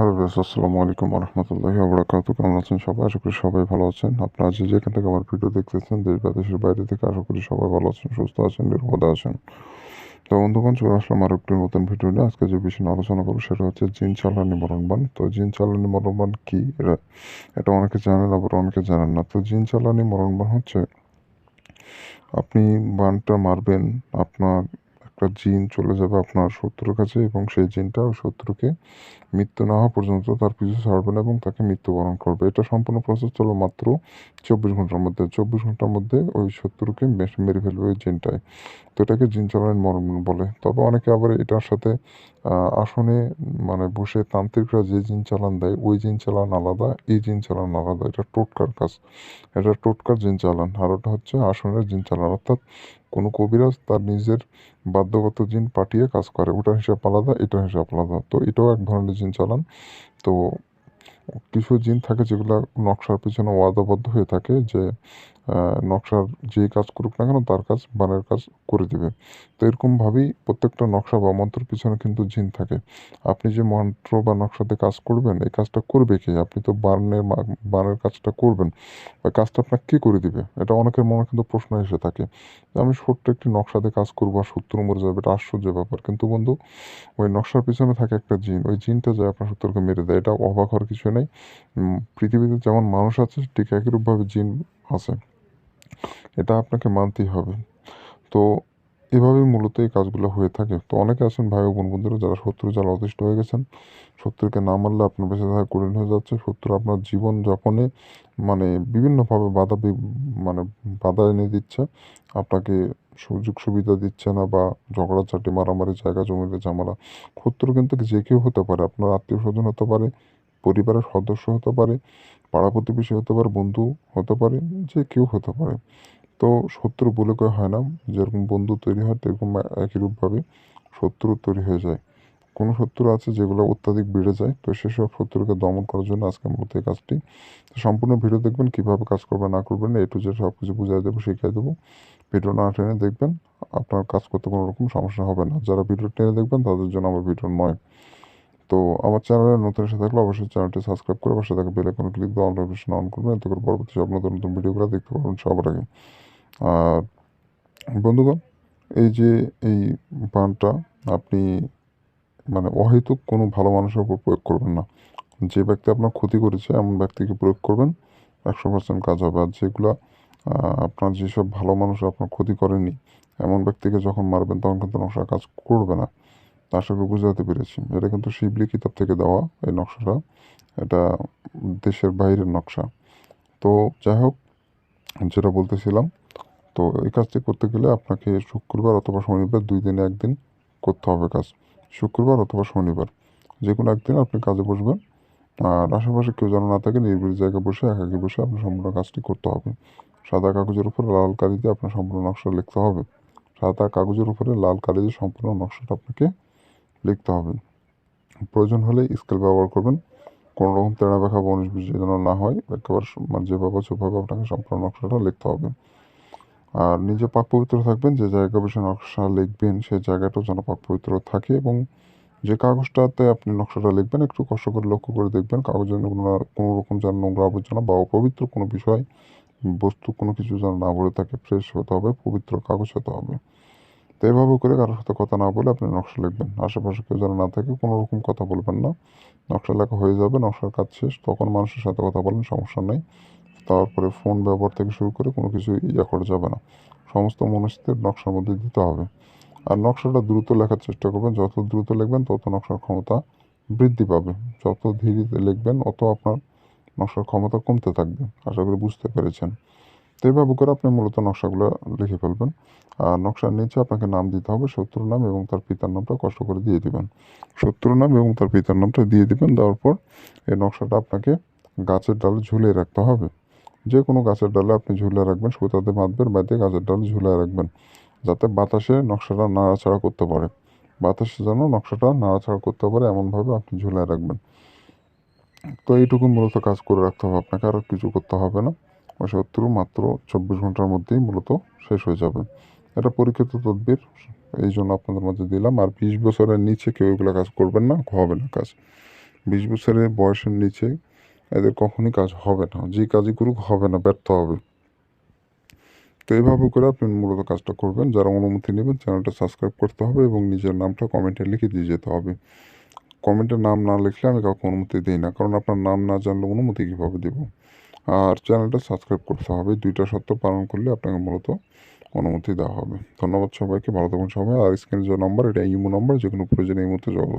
Hello base আসসালামু আলাইকুম রহমতুল্লাহি আবরাকাত কেমন আছেন সবাই? আশা করি সবাই ভালো আছেন। আপনারা যে যেখান থেকে আমার ভিডিও দেখতেছেন, দেশ বা দেশের বাইরে থেকে, আশা করি সবাই ভালো আছেন, সুস্থ আছেন, নিরাপদে আছেন। তো বন্ধুগণ, চলে আসলাম আর একটি নতুন ভিডিও নিয়ে। আজকে যে বিষয় আলোচনা করব, সেটা হচ্ছে জিন চালানি মরণবান। তো জিন চালানি মরণবান কি? এটা এটা অনেকে জানেন আবার অনেকে জানেন না। তো জিন চালানি মরণবান হচ্ছে, আপনি বানটা মারবেন, আপনার একটা জিন চলে যাবে আপনার শত্রুর কাছে এবং সেই জিনটা শত্রুকে মৃত্যু না হওয়া পর্যন্ত তার পিছু ছাড়বে না এবং তাকে মৃত্যুবরণ করবে। এটা সম্পূর্ণ প্রসেস চলো মাত্র চব্বিশ ঘণ্টার মধ্যে। চব্বিশ ঘণ্টার মধ্যে ওই শত্রুকে মেরে ফেলবে ওই জিনটায় তো এটাকে জিন চালান মরণ বলে। তবে অনেকে আবার এটার সাথে আসনে মানে বসে তান্ত্রিকরা যে জিন চালান দেয়, ওই জিন চালান আলাদা, এই জিন চালান আলাদা। এটা টোটকার কাজ। এটা টোটকার জিন চালান। আর ওটা হচ্ছে আসনের জিন চালান। অর্থাৎ কোনো কবিরাজ তার নিজের বাধ্যগত জিন পাঠিয়ে কাজ করে। ওটার হিসাব আলাদা, এটার হিসাব আলাদা। তো এটাও এক ধরনের জিন চালান। তো কিছু জিন থাকে যেগুলো নকশার পিছনে ওয়াদাবদ্ধ হয়ে থাকে যে নকশার যে কাজ করুক না কেন, তার কাজ, বানের কাজ করে দেবে। তো এরকমভাবেই প্রত্যেকটা নকশা বা মন্ত্রের পিছনে কিন্তু জিন থাকে। আপনি যে মন্ত্র বা নকশাতে কাজ করবেন, এই কাজটা করবে কে? আপনি তো বানের বানের কাজটা করবেন। ওই কাজটা আপনাকে কে করে দিবে? এটা অনেকের মনে কিন্তু প্রশ্ন এসে থাকে। আমি ছোট্ট একটি নকশাতে কাজ করব আর সত্তর মরে যাবে, এটা আশ্চর্য ব্যাপার। কিন্তু বন্ধু, ওই নকশার পিছনে থাকে একটা জিন। ওই জিনটা যায় আপনার শত্রুকে মেরে দেয়, এটা অবাক হওয়ার কিছু নেই। পৃথিবীতে যেমন মানুষ আছে, ঠিক একই রূপভাবে জিন আছে। এটা আপনাকে মানতেই হবে। তো এভাবেই মূলত এই কাজগুলো হয়ে থাকে। তো অনেকে আছেন ভাই বোন বন্ধুরা যারা শত্রু, যারা অতিষ্ঠ হয়ে গেছেন, শত্রুকে না মারলে আপনার বেঁচে থাকা কঠিন হয়ে যাচ্ছে। শত্রু আপনার জীবন যাপনে মানে বিভিন্নভাবে বাধা মানে বাধা এনে দিচ্ছে। আপনাকে সুযোগ সুবিধা দিচ্ছে না বা ঝগড়াঝাটি, মারামারি, জায়গা জমিতে ঝামেলা। শত্রু কিন্তু যে কেউ হতে পারে, আপনার আত্মীয় স্বজন হতে পারে পরিবারের সদস্য হতে পারে, পাড়া প্রতিবেশী হতে পারে, বন্ধু হতে পারে, যে কেউ হতে পারে। তো শত্রু বলে কেউ হয় না, যেরকম বন্ধু তৈরি হয় সেরকম একই রূপভাবে শত্রু তৈরি হয়ে যায়। কোনো শত্রু আছে যেগুলো অত্যাধিক বেড়ে যায়, তো সেসব শত্রুকে দমন করার জন্য আজকে মূলত এই কাজটি সম্পূর্ণ ভিডিও দেখবেন, কীভাবে কাজ করবে না করবেন, এ টু জেড সব কিছু বুঝাই দেবো, শিখিয়ে দেবো। ভিডিও না টেনে দেখবেন, আপনার কাজ করতে কোনো রকম সমস্যা হবে না। যারা ভিডিও টেনে দেখবেন, তাদের জন্য আমার ভিডিও নয়। তো আমার চ্যানেলে নতুন এসে থাকলে অবশ্যই চ্যানেলটি সাবস্ক্রাইব করে পাশে থাকা বেল আইকনে ক্লিক দিয়ে অন নোটিফিকেশন অন করবেন। এতে করে পরবর্তী সব নতুন নতুন ভিডিওগুলো দেখতে পারবেন সবার আগে। আর বন্ধুগণ, এই যে এই বানটা আপনি মানে অহেতুক কোনো ভালো মানুষের উপর প্রয়োগ করবেন না। যে ব্যক্তি আপনার ক্ষতি করেছে, এমন ব্যক্তিকে প্রয়োগ করবেন। একশো পার্সেন্ট কাজ হবে। আর যেগুলো আপনার যেসব ভালো মানুষ আপনার ক্ষতি করেনি, এমন ব্যক্তিকে যখন মারবেন, তখন কিন্তু নকশা কাজ করবে না। আশা করি বুঝাতে পেরেছি। এটা কিন্তু শিবলি কিতাব থেকে দেওয়া এই নকশাটা। এটা দেশের বাইরের নকশা। তো যাই হোক, যেটা বলতেছিলাম, তো এই কাজটি করতে গেলে আপনাকে শুক্রবার অথবা শনিবার দুই দিনে একদিন করতে হবে কাজ। শুক্রবার অথবা শনিবার, যে কোনো একদিন আপনি কাজে বসবেন। আর আশেপাশে কেউ যেন না থাকে নির্বিড় জায়গায় বসে, একাকি বসে আপনার সম্পূর্ণ কাজটি করতে হবে। সাদা কাগজের উপরে লাল কালি দিয়ে আপনার সম্পূর্ণ নকশা লিখতে হবে। সাদা কাগজের উপরে লাল কালি দিয়ে সম্পূর্ণ নকশাটা আপনাকে লিখতে হবে। প্রয়োজন হলে স্কেল ব্যবহার করবেন। কোনো রকম তেড়া বেখা বনিশ যেন না হয়, একেবারে মানে যেভাবে সেভাবে আপনাকে সম্পূর্ণ নকশাটা লিখতে হবে। আর নিজে পাক পবিত্র থাকবেন, যে জায়গা বসে নকশা লিখবেন সেই জায়গাটাও যেন পাক পবিত্র থাকে এবং যে কাগজটাতে আপনি নকশাটা লিখবেন, একটু কষ্ট করে লক্ষ্য করে দেখবেন, কাগজের কোনো রকম যেন নোংরা আবর্জনা বা অপবিত্র কোনো বিষয়, বস্তু কোনো কিছু যেন না ভরে থাকে ফ্রেশ হতে হবে, পবিত্র কাগজ হতে হবে। তো এভাবে করে কারোর সাথে কথা না বলে আপনি নকশা লিখবেন। আশেপাশে কেউ যেন না থাকে, কোনো রকম কথা বলবেন না। নকশা লেখা হয়ে যাবে, নকশার কাজ শেষ, তখন মানুষের সাথে কথা বলেন, সমস্যা নেই। তারপরে ফোন ব্যবহার থেকে শুরু করে কোনো কিছু ইয়ে করা যাবে না। সমস্ত মনস্থির নকশার মধ্যে দিতে হবে। আর নকশাটা দ্রুত লেখার চেষ্টা করবেন। যত দ্রুত লিখবেন, তত নকশার ক্ষমতা বৃদ্ধি পাবে। যত ধীরে লিখবেন, অত আপনার নকশার ক্ষমতা কমতে থাকবে। আশা করি বুঝতে পেরেছেন। তো এইভাবে করে আপনি মূলত নকশাগুলো লিখে ফেলবেন। আর নকশার নিচে আপনাকে নাম দিতে হবে, শত্রুর নাম এবং তার পিতার নামটা কষ্ট করে দিয়ে দিবেন। শত্রুর নাম এবং তার পিতার নামটা দিয়ে দিবেন, দেওয়ার পর এই নকশাটা আপনাকে গাছের ডালে ঝুলিয়ে রাখতে হবে। যে কোনো গাছের ডালে আপনি ঝুলে রাখবেন, সুতাতে বাঁধবেন, বাঁধে গাছের ডালে ঝুলে রাখবেন, যাতে বাতাসে নকশাটা নাড়াচাড়া করতে পারে। বাতাসে যেন নকশাটা নাড়াচাড়া করতে পারে, এমনভাবে আপনি ঝুলে রাখবেন। তো এইটুকু মূলত কাজ করে রাখতে হবে আপনাকে, আর কিছু করতে হবে না। ওই শত্রু মাত্র চব্বিশ ঘণ্টার মধ্যেই মূলত শেষ হয়ে যাবে। এটা পরীক্ষিত তদবির এই জন্য আপনাদের মধ্যে দিলাম। আর বিশ বছরের নিচে কেউ এগুলো কাজ করবেন না, হবে না কাজ। বিশ বছরের বয়সের নিচে এদের কখনই কাজ হবে না। যে কাজই করুক, হবে না, ব্যর্থ হবে। তো এইভাবে করে আপনি মূলত কাজটা করবেন। যারা অনুমতি নেবেন, চ্যানেলটা সাবস্ক্রাইব করতে হবে এবং নিজের নামটা কমেন্টে লিখে দিয়ে যেতে হবে। কমেন্টে নাম না লিখলে আমি কাউকে অনুমতি দিই না, কারণ আপনার নাম না জানলে অনুমতি কীভাবে দেব? আর চ্যানেলটা সাবস্ক্রাইব করতে হবে। দুইটা শর্ত পালন করলে আপনাকে মূলত অনুমতি দেওয়া হবে। ধন্যবাদ সবাইকে, ভালো থাকুন সবাই। আর স্ক্রিনে যে নাম্বার এটা ইমো নম্বর যে কোনো প্রয়োজনে এই মুহূর্তে যোগাযোগ